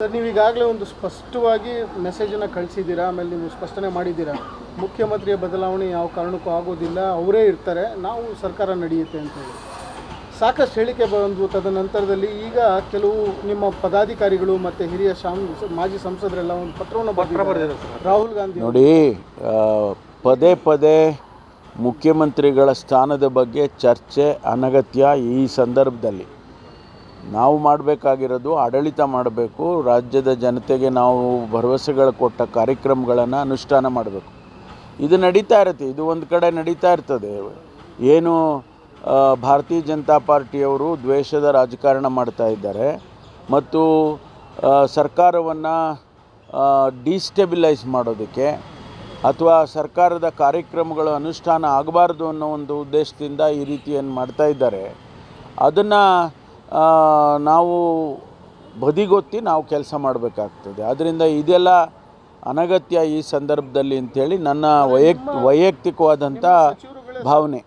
Sir ನೀವು ಈಗಾಗಲೇ ಒಂದು ಸ್ಪಷ್ಟವಾಗಿ ಮೆಸೇಜನ್ನು ಕಳಿಸಿದ್ದೀರಾ? ಆಮೇಲೆ ನೀವು ಸ್ಪಷ್ಟನೆ ಮಾಡಿದ್ದೀರಾ? ಮುಖ್ಯಮಂತ್ರಿಯ ಬದಲಾವಣೆ ಯಾವ ಕಾರಣಕ್ಕೂ ಆಗೋದಿಲ್ಲ ಅವರೇ ಇರ್ತಾರೆ ನಾವು ಸರ್ಕಾರ ನಡೆಯುತ್ತೆ ಅಂತೇಳಿ ಸಾಕಷ್ಟು ಹೇಳಿಕೆ ಬಂದು ತದನಂತರದಲ್ಲಿ ಈಗ ಕೆಲವು ನಿಮ್ಮ ಪದಾಧಿಕಾರಿಗಳು ಮತ್ತು ಹಿರಿಯ ಶಾಮ್ ಮಾಜಿ ಸಂಸದರೆಲ್ಲ ಒಂದು ಪತ್ರವನ್ನು ಬರೆದಿದ್ದಾರೆ. ರಾಹುಲ್ ಗಾಂಧಿ ನೋಡಿ ಪದೇ ಪದೇ ಮುಖ್ಯಮಂತ್ರಿಗಳ ಸ್ಥಾನದ ಬಗ್ಗೆ ಚರ್ಚೆ ಅನಗತ್ಯ ಈ ಸಂದರ್ಭದಲ್ಲಿ. ನಾವು ಮಾಡಬೇಕಾಗಿರೋದು ಆಡಳಿತ ಮಾಡಬೇಕು, ರಾಜ್ಯದ ಜನತೆಗೆ ನಾವು ಭರವಸೆಗಳು ಕೊಟ್ಟ ಕಾರ್ಯಕ್ರಮಗಳನ್ನು ಅನುಷ್ಠಾನ ಮಾಡಬೇಕು. ಇದು ನಡೀತಾ ಇರುತ್ತೆ, ಇದು ಒಂದು ಕಡೆ ನಡೀತಾ ಇರ್ತದೆ. ಏನು ಭಾರತೀಯ ಜನತಾ ಪಾರ್ಟಿಯವರು ದ್ವೇಷದ ರಾಜಕಾರಣ ಮಾಡ್ತಾ ಇದ್ದಾರೆ. ಮತ್ತು ಸರ್ಕಾರವನ್ನು ಡಿಸ್ಟೆಬಿಲೈಸ್ ಮಾಡೋದಕ್ಕೆ ಅಥವಾ ಸರ್ಕಾರದ ಕಾರ್ಯಕ್ರಮಗಳು ಅನುಷ್ಠಾನ ಆಗಬಾರ್ದು ಅನ್ನೋ ಒಂದು ಉದ್ದೇಶದಿಂದ ಈ ರೀತಿ ಏನು ಮಾಡ್ತಾ ಇದ್ದಾರೆ. ಅದನ್ನು ನಾವು ಬದಿಗೊತ್ತಿ ನಾವು ಕೆಲಸ ಮಾಡಬೇಕಾಗ್ತದೆ. ಅದರಿಂದ ಇದೆಲ್ಲ ಅನಗತ್ಯ ಈ ಸಂದರ್ಭದಲ್ಲಿ ಅಂಥೇಳಿ ನನ್ನ ವೈಯಕ್ ವೈಯಕ್ತಿಕವಾದಂಥ ಭಾವನೆ.